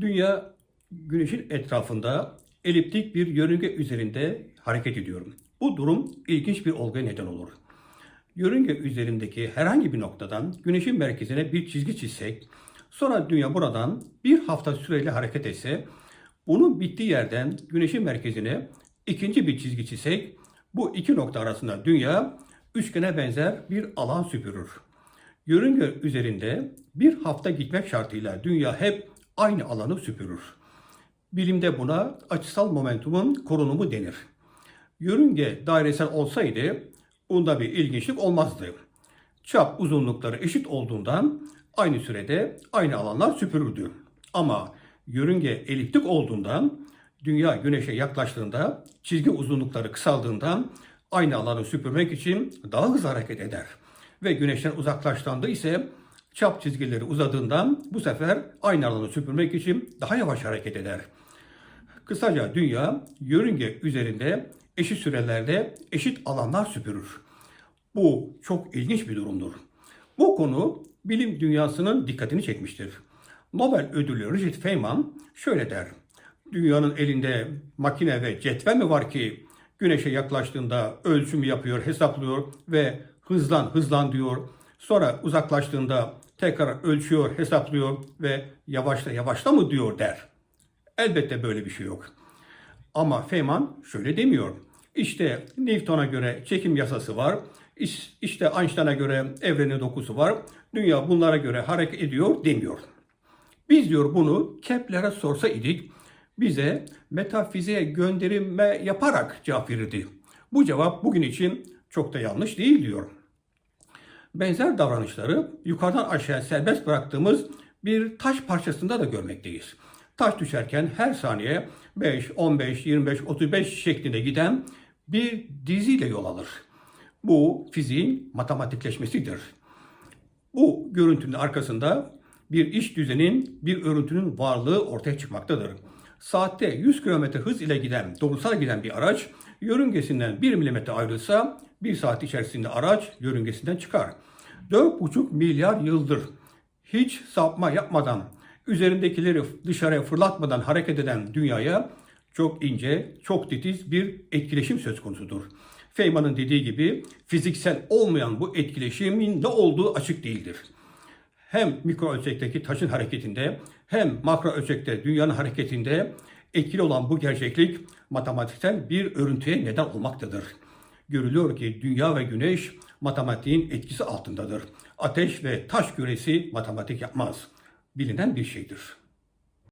Dünya güneşin etrafında eliptik bir yörünge üzerinde hareket ediyor. Bu durum ilginç bir olguya neden olur. Yörünge üzerindeki herhangi bir noktadan güneşin merkezine bir çizgi çizsek, sonra dünya buradan bir hafta süreyle hareket etse, bunun bittiği yerden güneşin merkezine ikinci bir çizgi çizsek, bu iki nokta arasında dünya üçgene benzer bir alan süpürür. Yörünge üzerinde bir hafta gitmek şartıyla dünya hep aynı alanı süpürür. Bilimde buna açısal momentumun korunumu denir. Yörünge dairesel olsaydı bunda bir ilginçlik olmazdı. Çap uzunlukları eşit olduğundan aynı sürede aynı alanlar süpürüldü. Ama yörünge eliptik olduğundan dünya güneşe yaklaştığında çizgi uzunlukları kısaldığından aynı alanı süpürmek için daha hızlı hareket eder. Ve güneşten uzaklaştığında ise çap çizgileri uzadığından bu sefer aynı alanı süpürmek için daha yavaş hareket eder. Kısaca dünya yörünge üzerinde eşit sürelerde eşit alanlar süpürür. Bu çok ilginç bir durumdur. Bu konu bilim dünyasının dikkatini çekmiştir. Nobel ödüllü Richard Feynman şöyle der. Dünyanın elinde makine ve cetvel mi var ki güneşe yaklaştığında ölçümü yapıyor, hesaplıyor ve hızlan hızlan diyor. Sonra uzaklaştığında tekrar ölçüyor, hesaplıyor ve yavaşla yavaşla mı diyor der. Elbette böyle bir şey yok. Ama Feynman şöyle demiyor. İşte Newton'a göre çekim yasası var. İş- İşte Einstein'a göre evrenin dokusu var. Dünya bunlara göre hareket ediyor demiyor. Biz diyor bunu Kepler'e sorsa idik bize metafiziğe gönderime yaparak cevap verirdi. Bu cevap bugün için çok da yanlış değil diyor. Benzer davranışları yukarıdan aşağıya serbest bıraktığımız bir taş parçasında da görmekteyiz. Taş düşerken her saniye 5, 15, 25, 35 şeklinde giden bir diziyle yol alır. Bu fiziğin matematikleşmesidir. Bu görüntünün arkasında bir iş düzenin, bir örüntünün varlığı ortaya çıkmaktadır. Saatte 100 km hız ile giden, doğrusal giden bir araç yörüngesinden 1 mm ayrılsa 1 saat içerisinde araç yörüngesinden çıkar. 4,5 milyar yıldır hiç sapma yapmadan, üzerindekileri dışarıya fırlatmadan hareket eden dünyaya çok ince, çok titiz bir etkileşim söz konusudur. Feynman'ın dediği gibi fiziksel olmayan bu etkileşimin ne olduğu açık değildir. Hem mikro ölçekteki taşın hareketinde hem makro ölçekte dünyanın hareketinde etkili olan bu gerçeklik matematiksel bir örüntüye neden olmaktadır. Görülüyor ki dünya ve güneş matematiğin etkisi altındadır. Ateş ve taş küresi matematik yapmaz. Bilinen bir şeydir.